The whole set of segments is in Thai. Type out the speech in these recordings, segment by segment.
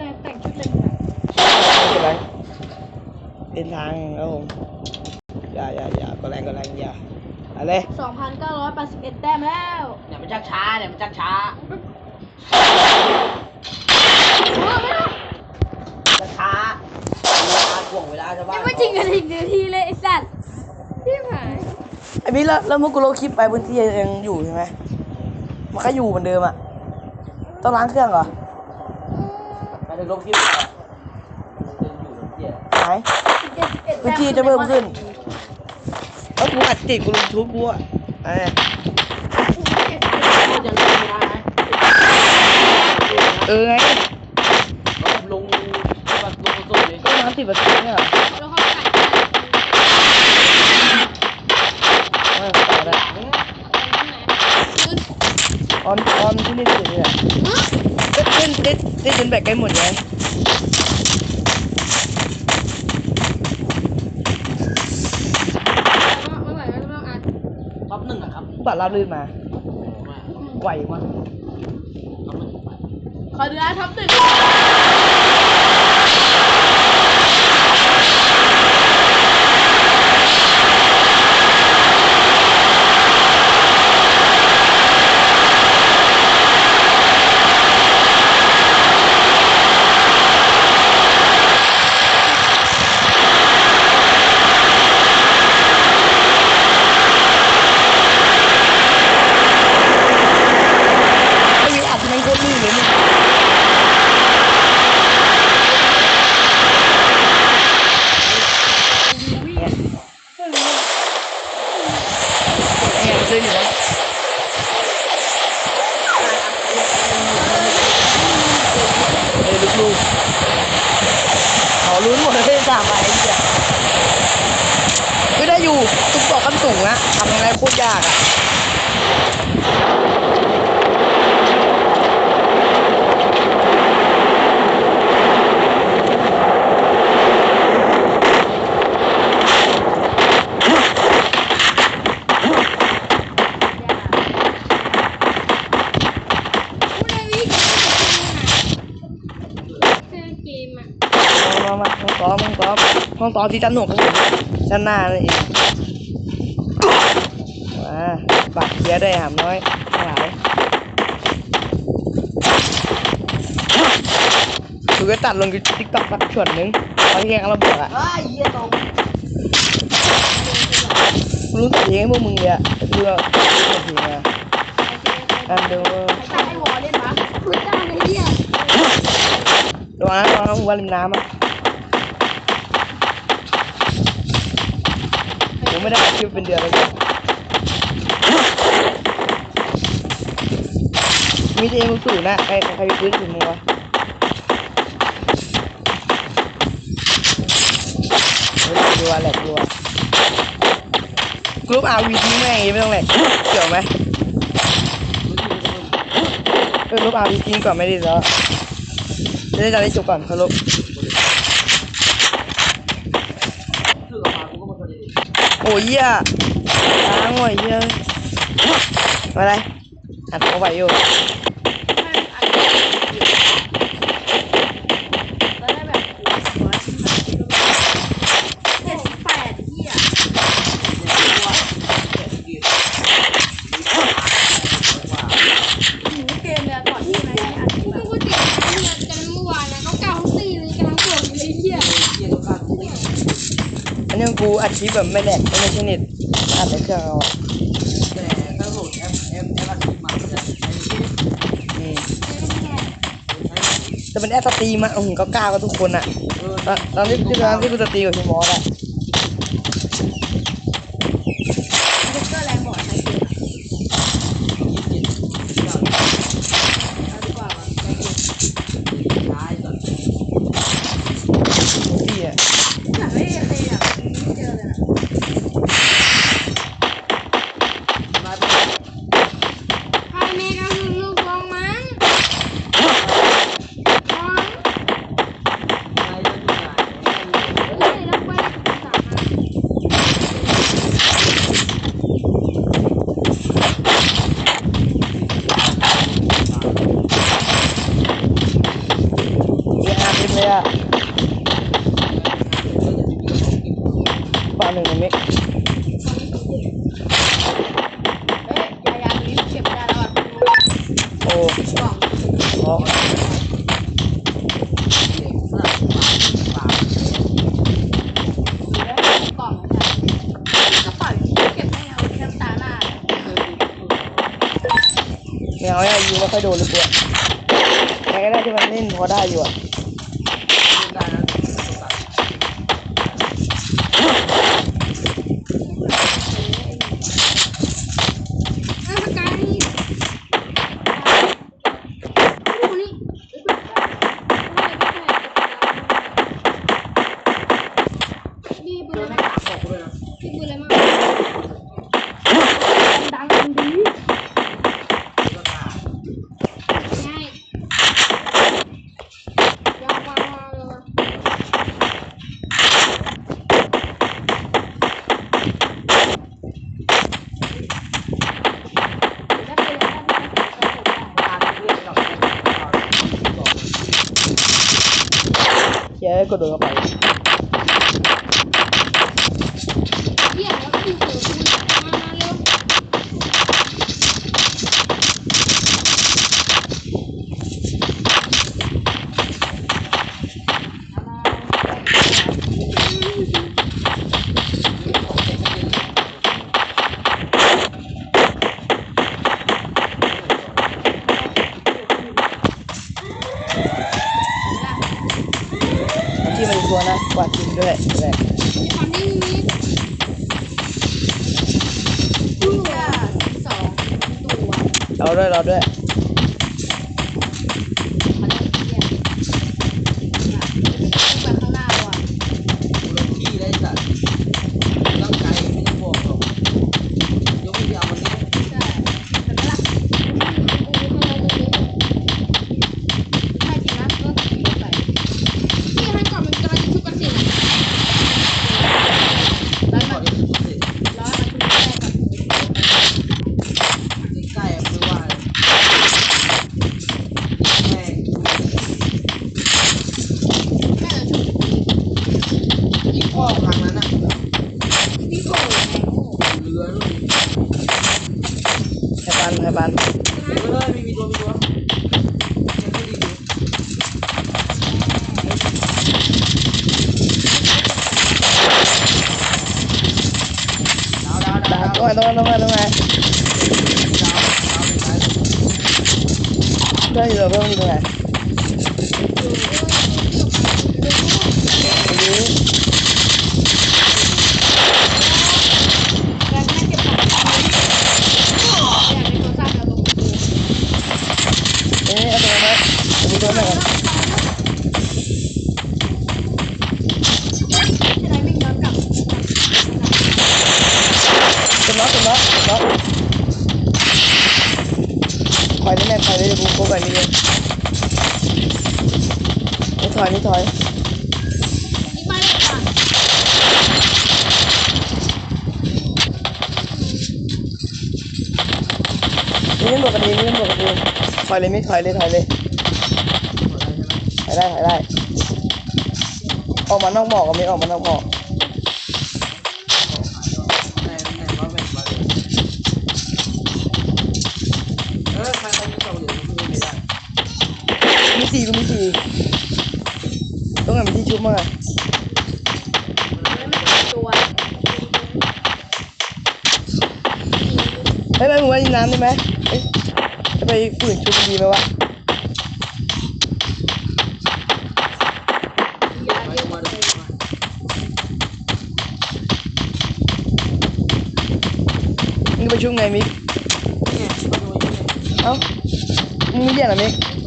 แต่งแต่งชุดเลยดีกว่าไม่เป็นไรเป็นทางครับผมอย่าอย่าอย่าก็แรงก็แรงอย่าอะไรสองพันเก้าร้อยแปดสิบเอ็ดแต้มแล้วเนี่ยมันชักช้าเนี่ยมันชักช้าโอ้ไม่ได้ชักช้าเวลาถ่วงเวลาชาวบ้านยังไม่จริงกันอีกนาทีเลยไอ้สัตว์พี่หายไอ้บิ๊กแล้วแล้วเมื่อกูลงคลิปไปพื้นที่ยังอยู่ใช่ไหมมันก็อยู่เหมือนเดิมอะต้องล้างเครื่องเหรอไป ถึงลงคลิปอะมันจะอยู่ตรงเกียร์หายเจ็ดสิบเอ็ดพื้นที่จะเพิ่มขึ้นแล้วกูอัดติดกูลงทุบกูอะไอ้พูดยังไงไม่ได้ไหมเออไงลงแบบลงสุดเลยก็น้ำติดประตูเนี่ยเหรอแล้วเขาไก่ไม่ต่อได้ออนออนที่เล่นเสร็จเลยอะ ล่นเล่นเล่นจนแบตใกล้หมดไงไม่ไหวแล้วต้องอ่านท็อปหนึ่งอะครับบัตรรับลื่นมาโอ้โหมากไหวมากท็อปหนึ่งไปขอดูนะท็อปตึกไม่มีอัดมันโคตรลื่นเลยนี่เนี่ยลื่นอยู่แล้วเอ้ยลูกๆเขาลุ้นหมดเลยสามใบไอ้เหี้ยไม่ได้อยู่ตุ๊กบอกกันสูงนะทำยังไงโคตรยากอะเกมอะมามาห้องซ้อมห้องซ้อมห้องซ้อมที่สนุกครับผมด้านหน้านั่นเอง มาบัตรเคลียร์ด้วยหามน้อยหลายกูก็ตัดลงติ๊กต็อกสักช็อตหนึงตอนที่แกงระเบิดอะเฮ้ยเหี้ยตรงกูรู้สึกเองพวกมึงเลยอะแต่กูก็ไม่ถึงอะอันเดียวใครตั้งให้วอเล่นวะคุณจ้งไอ้เหี้ยระวังนะระวังนะหัวริมน้ำอะผมไม่ได้อัดคลิปเป็นเดือนแล้วเนี่ย มีแต่เองสูงนะใครใครพื้นถึงมึงวะเฮ้ยกลัวแหลกกลัวกรุ๊ปอาวีทิ้งแม่งยังไม่ต้องแหลกเกี่ยวไหมเออกรุ๊ปอาวีทิ้งก่อนไม่ได้แล้วจะได้จะได้จบก่อนเขาลบคือออกมากูก็มาพอดีโอ้ยเหี้ยล้างหน่อยเหี้ยอะไรอัดเอาไว้อยู่ แล้วได้แบบหัวชิ้นแบบเจ็ดสิบแปดเหี้ย หนูเกมเลยอะก่อนที่ไหนอัดคลิป กู อะ ก็ติดเพื่อนกันเมื่อวานนะเขาเก่าสี่เลยกำลังปวดอยู่เลยเหี้ย เกียร์ตัวกลางกูไม่ อั นนี้กูอัดคลิปแบบไม่แหลกไม่ใช่เน็ตอัดในเครื่องเอาแต่ถ้าโหลดแอปแอปแอปอัดคลิปมาจะใช้อืมใช้แต่เป็นแอปสตรีมอะโอ้โหก็กล้ากันทุกคนอะตอนที่ตอนที่กูสตรีมกับพี่มอสอะ ยิงไม่ค่อยโดนเลยตัวใครก็ได้ที่มันเล่นพอได้อยู่อะ ก็เดิ beraber. đúng rồi đúng rồi đúng rồi đúng rồi. Đây rồi không đúng rồi. อยนี่ถอยนี่บวกกันเองนี่บวกกันเอถอยเลยไม่ถอยเลยถอยเลยถอยได้ถอยได้ ออกมานอกหมอกก็ไม่ออกมานอกหมอกมีสี่ก็มีสี่ มันที่ชุบมั่งอะตัวเฮ้ยแม่มึงว่าน้ำได้ไหมเฮ้ยจะไปฝืนชุบดีไหมวะมึงไปชุบไงมิกเอ้ามึงไม่เย็นหรอมิก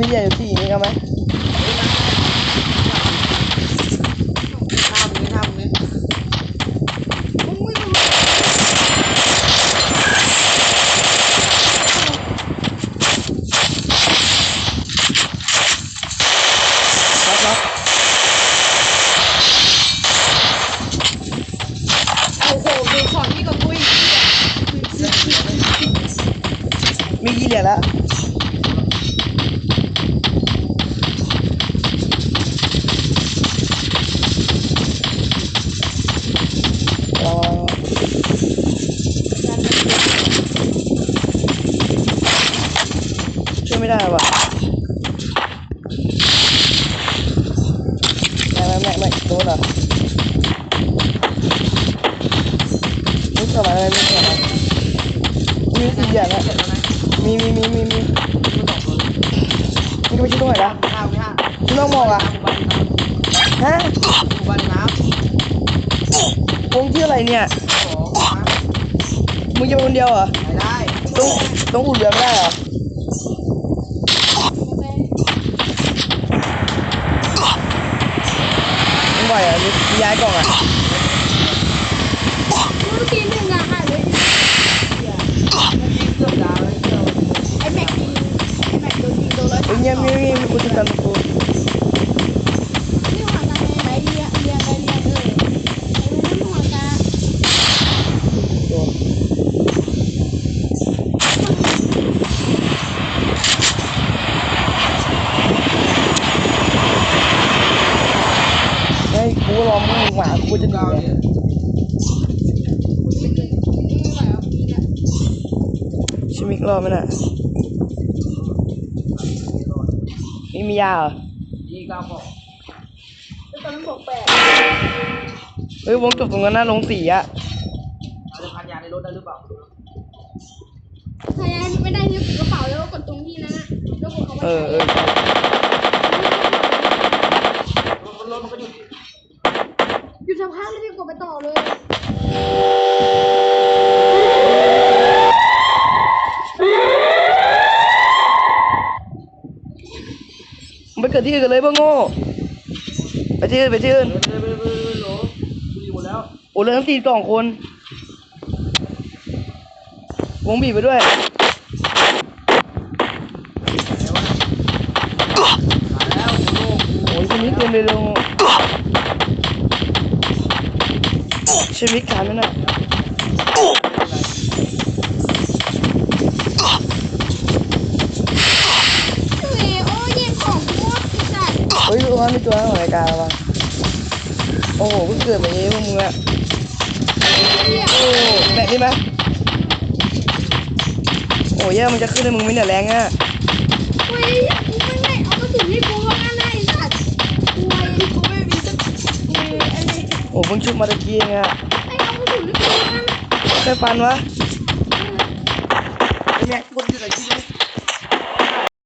มีใหญ่สี่นี่กันไหมทำนี้ทำนี้มึงไม่รู้ครับครับโอ้โหดูของพี่กับปุ้ยมีกี่เหรียญแล้ว มีมีมีมีมีคุณสองคนมึงจะไปช่วยตรงไหนละห้าห้ามึงต้องมองอะฮะหมู่บ้านน้ำวงชื่ออะไรเนี่ยมึงจะคนเดียวเหรอไปได้ต้องต้องอุ่นเรือไม่ได้เหรอไม่ไหวอะย้ายกล่องอะ เมื่อกี้หนึ่งอะหายไป ยิงเกือบดาวแล้วเกือบ ไอ้แม็กยิงไอ้แม็กโดนยิงโดนร้อยเฮ้ยเงียบเงีมีคนติดตามกูนี่หัวตาไหนเรียเรียไปเรียเออไอ้ไม่หัวตาโดนเฮ้กูรอมึงหมากูจะหนีเนี่ยชิมิกรอไหมน่ะ มีมียาเหรอยิงเก้าบอกตอนนั้นบอกแปดเฮ้ยวงจบตรงนั้นน่าลงสีอะเราจะพันยาในรถได้หรือเปล่าถ้ายังไม่ได้ที่กระเป๋าแล้วกดตรงที่นั้นอะแล้วกดเขาว่าเออเออ รถรถมันก็อยู่ หยุดสภาพแล้วพี่กดไปต่อเลย มึงไปเกิดที่อื่นกันเลยบ้างโง่ไปที่อื่นไปที่อื่นเร็วเร็วเร็วเร็วเร็วกูอยู่หมดแล้วโอ้เลือทั้งสี่สองคน วงบีบไปด้วยแล้วนะมาแล้วโอ้โอ้ยชิมิกเต็มเลยลงชิมิกขายไหมน่ะ เฮ้ยโอ้ยงของพวกไอ้สัตว์ เฮ้ยตั วนั้นมีตัวนั้นของรายการล้วะโอ้โหเพิ่งเกิดมาเองพวกมึงอะโอ้แบกได้ไหมโอ้ยแย่มันจะขึ้นให้มึงไหมเนี่ยแรงอะเฮ้ยกูไม่ได้เอากระสุนให้กูว่างั้นนะไอ้สัตว์กูไอ้กูไม่มีสักกูไอ้ไอ้โอ้เพิ่งชุบมาตะกี้เองอะเอากระสุนให้กูว่างั้นใครฟันวะ